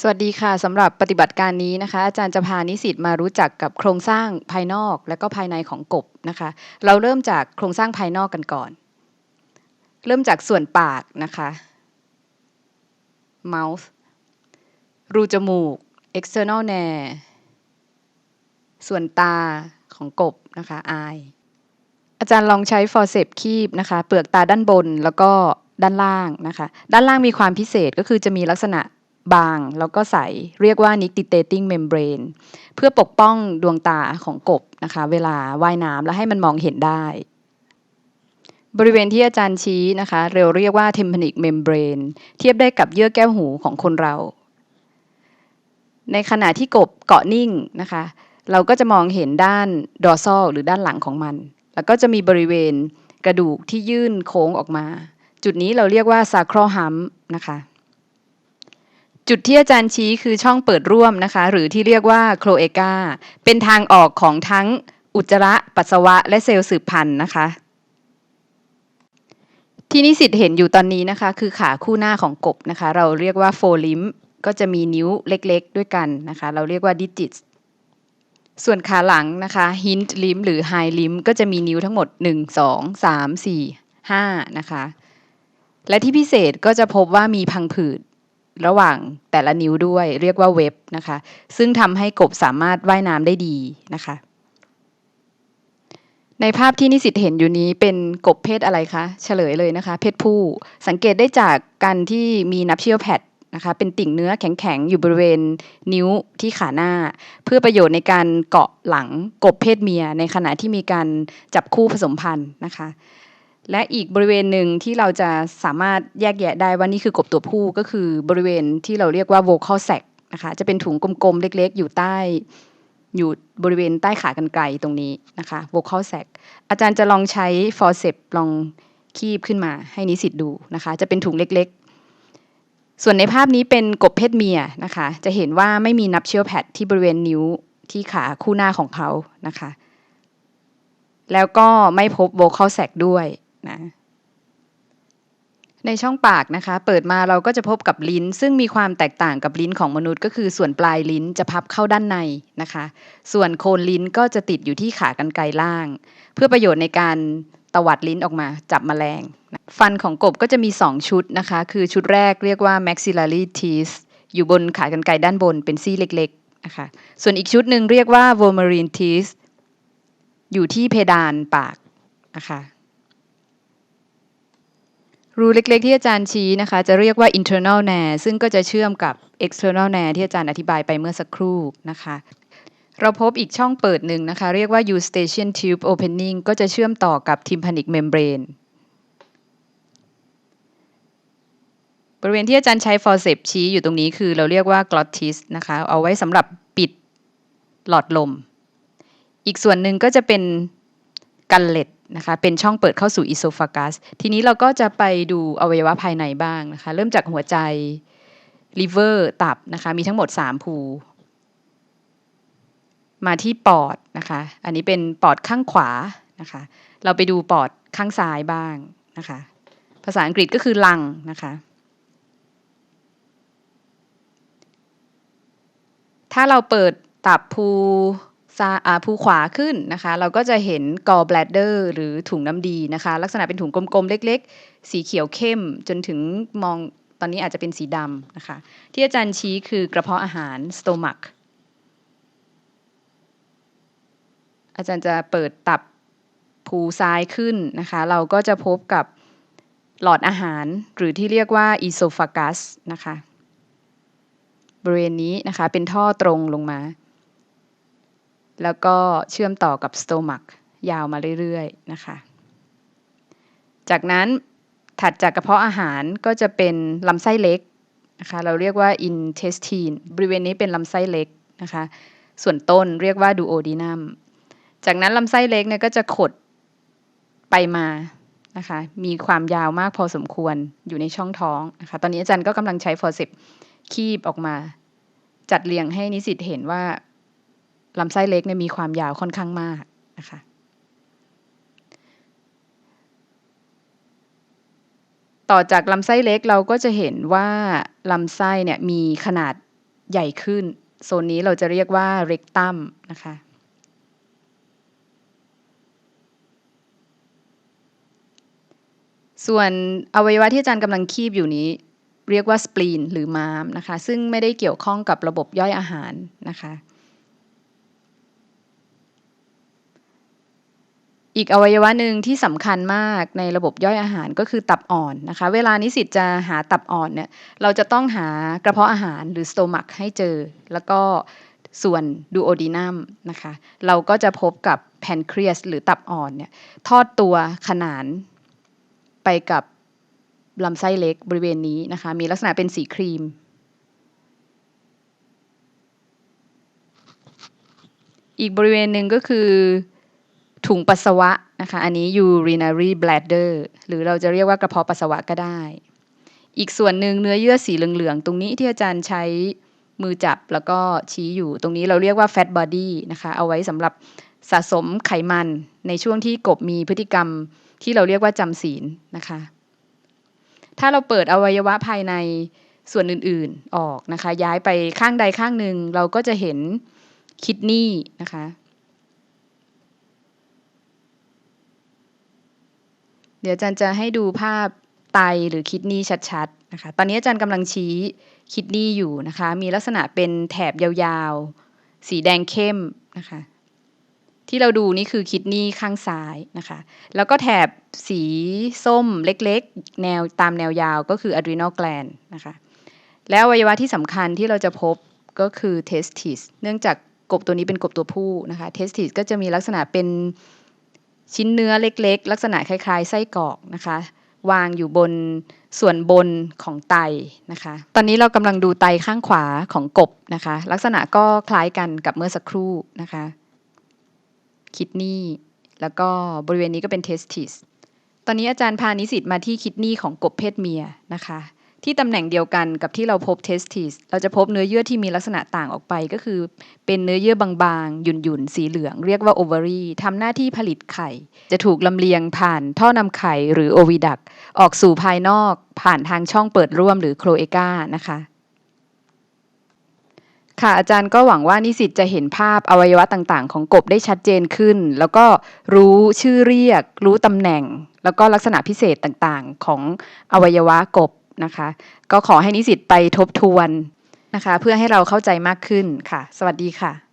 สวัสดีค่ะสำหรับปฏิบัติการนี้นะคะ อาจารย์จะพานิสิตมารู้จักกับโครงสร้างภายนอกและก็ภายในของกบนะคะ เราเริ่มจากโครงสร้างภายนอกกันก่อน เริ่มจากส่วนปากนะคะ mouth รูจมูก external nair ส่วนตาของกบนะคะ eye อาจารย์ลองใช้ forceps คีบนะคะ เปลือกตาด้านบนแล้วก็ด้านล่างนะคะ ด้านล่างมีความพิเศษก็คือจะมีลักษณะ บางแล้วก็ใส เรียกว่า nictitating membrane เพื่อปกป้องดวงตาของกบนะคะ เวลาว่ายน้ำและให้มันมองเห็นได้ บริเวณที่อาจารย์ชี้นะคะ เร็วเรียกว่า tympanic membrane เทียบได้กับเยื่อแก้วหูของคนเรา ในขณะที่กบเกาะนิ่งนะคะ เราก็จะมองเห็นด้าน dorsal หรือด้านหลังของมัน แล้วก็จะมีบริเวณกระดูกที่ยื่นโค้งออกมา จุดนี้เราเรียกว่า sacral hump นะคะ จุดที่อาจารย์ชี้คือช่องเปิดร่วมนะคะ หรือที่เรียกว่าโคลเอกาเป็นทางออกของทั้งอุจจาระปัสสาวะ และเซลล์สืบพันธุ์นะคะ ที่นิสิตเห็นอยู่ตอนนี้นะคะ คือขาคู่หน้าของกบนะคะ เราเรียกว่าโฟลิมก็จะมีนิ้วเล็กๆ ด้วยกันนะคะ เราเรียกว่าดิจิตส่วนขาหลังนะคะ hind limb หรือ high limb ก็จะมีนิ้วทั้งหมด 1 2 3 4 5 นะคะ และที่พิเศษก็จะพบว่ามีพังผืด ระหว่างแต่ละนิ้วด้วยเรียกว่าเว็บนะคะ ซึ่งทำให้กบสามารถว่ายน้ำได้ดีนะคะ ในภาพที่นิสิตเห็นอยู่นี้เป็นกบเพศอะไรคะเฉลยเลยนะคะ เพศผู้สังเกตได้จากการที่มีนับเชียวแพดนะคะเป็นติ่งเนื้อแข็งๆ อยู่บริเวณนิ้วที่ขาหน้า เพื่อประโยชน์ในการเกาะหลังกบเพศเมีย ในขณะที่มีการจับคู่ผสมพันธุ์นะคะ และอีกบริเวณหนึ่งที่เราจะสามารถแยกแยะได้ว่านี่คือกบตัวผู้ก็คือบริเวณที่เราเรียกว่า vocal sac นะคะจะเป็นถุงกลมๆ เล็กๆ อยู่ใต้อยู่บริเวณใต้ขากรรไกรตรงนี้นะคะ vocal sac อาจารย์จะลองใช้ forceps ลองคีบขึ้นมาให้นิสิตดูนะคะ จะเป็นถุงเล็กๆ ส่วนในภาพนี้เป็นกบเพศเมียนะคะ จะเห็นว่าไม่มีนับเชื้อแพดที่บริเวณนิ้วที่ขาคู่หน้าของเขานะคะ แล้วก็ไม่พบ vocal sac ด้วย นะในช่องปากนะคะ เปิดมาเราก็จะพบกับลิ้น ซึ่งมีความแตกต่างกับลิ้นของมนุษย์ ก็คือส่วนปลายลิ้นจะพับเข้าด้านในนะคะ ส่วนโคนลิ้นก็จะติดอยู่ที่ขากรรไกรล่าง เพื่อประโยชน์ในการตวัดลิ้นออกมาจับแมลง ฟันของกบก็จะมี 2 ชุดนะคะ คือชุดแรกเรียกว่า maxillary teeth อยู่บนขากรรไกรด้านบนเป็นซี่เล็กๆนะคะส่วนอีกชุดหนึ่งเรียกว่า vomerine teeth อยู่ที่เพดานปากนะคะ รูเล็กๆ ที่อาจารย์ชี้นะคะ จะเรียกว่า internal nair ซึ่งก็จะเชื่อมกับ external nair ที่อาจารย์อธิบายไปเมื่อสักครู่นะคะ เราพบอีกช่องเปิดหนึ่งนะคะ เรียกว่า eustachian tube opening ก็จะเชื่อมต่อกับ tympanic membrane บริเวณที่อาจารย์ใช้ forceps ชี้อยู่ตรงนี้คือเราเรียกว่า glottis นะคะ เอาไว้สำหรับปิดหลอดลม อีกส่วนหนึ่งก็จะเป็น กันเล็ดนะคะเป็นช่องเปิดเข้าสู่อิโซฟากัสทีนี้เราก็จะไปดูอวัยวะภายในบ้างนะคะเริ่มจากหัวใจลิเวอร์ตับนะคะมีทั้งหมด 3 ภู มาที่ปอดนะคะอันนี้เป็นปอดข้างขวานะคะเราไปดูปอดข้างซ้ายบ้างนะคะภาษาอังกฤษก็คือลังนะคะถ้าเราเปิดตับภู ภูขวาขึ้นนะคะ เราก็จะเห็น gall bladder หรือถุงน้ำดีนะคะ ลักษณะเป็นถุงกลมๆ เล็กๆ สีเขียวเข้มจนถึงมองตอนนี้อาจจะเป็นสีดำนะคะ ที่อาจารย์ชี้คือกระเพาะอาหาร stomach อาจารย์จะเปิดตับภูซ้ายขึ้นนะคะ เราก็จะพบกับหลอดอาหารหรือที่เรียกว่า esophagus นะคะ บริเวณนี้นะคะเป็นท่อตรงลงมา แล้วก็เชื่อมต่อกับ stomach ยาวมาเรื่อยๆนะคะ จากนั้นถัดจากกระเพาะอาหารก็จะเป็นลำไส้เล็กนะคะ เราเรียกว่า intestine บริเวณนี้เป็นลำไส้เล็กนะคะ ส่วนต้นเรียกว่า duodenum จากนั้นลำไส้เล็กเนี่ยก็จะขดไปมานะคะ มีความยาวมากพอสมควรอยู่ในช่องท้องนะคะ ตอนนี้อาจารย์ก็กำลังใช้ forceps คีบออกมา จัดเรียงให้นิสิตเห็นว่า ลำไส้เล็กเนี่ยมีความยาวค่อนข้างมากนะคะต่อจากลำไส้เล็กเราก็จะเห็นว่าลำไส้เนี่ยมีขนาดใหญ่ขึ้น โซนนี้เราจะเรียกว่าเรกตัมนะคะส่วนอวัยวะที่อาจารย์กำลังคีบอยู่นี้ เรียกว่าสปลีนหรือม้ามนะคะ ซึ่งไม่ได้เกี่ยวข้องกับระบบย่อยอาหารนะคะ อีกอวัยวะหนึ่งที่สำคัญมากในระบบย่อยอาหารก็คือตับอ่อนนะคะ เวลานิสิตจะหาตับอ่อนเนี่ยเราจะต้องหากระเพาะอาหารหรือสโตมักให้เจอ แล้วก็ส่วนดูโอดีนัมนะคะ เราก็จะพบกับแพนครีสหรือตับอ่อนเนี่ยทอดตัวขนานไปกับลำไส้เล็กบริเวณนี้นะคะ มีลักษณะเป็นสีครีมอีกบริเวณหนึ่งก็คือ ถุงปัสสาวะนะคะ อันนี้ urinary bladder หรือเราจะเรียกว่ากระเพาะปัสสาวะก็ได้ อีกส่วนหนึ่งเนื้อเยื่อสีเหลืองๆ ตรงนี้ที่อาจารย์ใช้มือจับแล้วก็ชี้อยู่ ตรงนี้เราเรียกว่า fat body นะคะ เอาไว้สำหรับสะสมไขมันในช่วงที่กบมีพฤติกรรมที่เราเรียกว่าจำศีลนะคะ ถ้าเราเปิดอวัยวะภายในส่วนอื่นๆออกนะคะ ย้ายไปข้างใดข้างหนึ่งเราก็จะเห็นคิดนี่นะคะ เดี๋ยวอาจารย์จะให้ดูภาพไตหรือคิดนี่ชัดๆนะคะ ตอนนี้อาจารย์กำลังชี้คิดนี่อยู่นะคะ มีลักษณะเป็นแถบยาวๆ สีแดงเข้มนะคะ ที่เราดูนี่คือคิดนี่ข้างซ้ายนะคะ แล้วก็แถบสีส้มเล็กๆ แนวตามแนวยาวก็คือ adrenal gland นะคะ แล้วอวัยวะที่สำคัญที่เราจะพบก็คือ testis เนื่องจากกบตัวนี้เป็นกบตัวผู้นะคะ testis ก็จะมีลักษณะเป็น ชิ้นเนื้อเล็กๆ ลักษณะคล้ายๆ ไส้กรอกนะคะ วางอยู่บนส่วนบนของไตนะคะ ตอนนี้เรากำลังดูไตข้างขวาของกบนะคะ ลักษณะก็คล้ายกันกับเมื่อสักครู่นะคะคิดนี่แล้วก็บริเวณนี้ก็เป็น testis ตอนนี้อาจารย์พานิสิตมาที่คิดนี่ของกบเพศเมียนะคะ ที่ตำแหน่งเดียวกันกับที่เราพบ testis เราจะพบเนื้อเยื่อที่มีลักษณะต่างออกไป ก็คือเป็นเนื้อเยื่อบางๆ หยุ่นๆ สีเหลือง เรียกว่า ovary ทำหน้าที่ผลิตไข่ จะถูกลำเลียงผ่านท่อนำไข่หรือ oviduct ออกสู่ภายนอกผ่านทางช่องเปิดร่วมหรือโคลเอกานะคะค่ะอาจารย์ก็หวังว่านิสิตจะเห็นภาพอวัยวะต่างๆ ของกบได้ชัดเจนขึ้น แล้วก็รู้ชื่อเรียก รู้ตำแหน่ง แล้วก็ลักษณะพิเศษต่างๆ ของอวัยวะกบ นะคะ ก็ขอให้นิสิตไปทบทวนนะคะ เพื่อให้เราเข้าใจมากขึ้นค่ะ สวัสดีค่ะ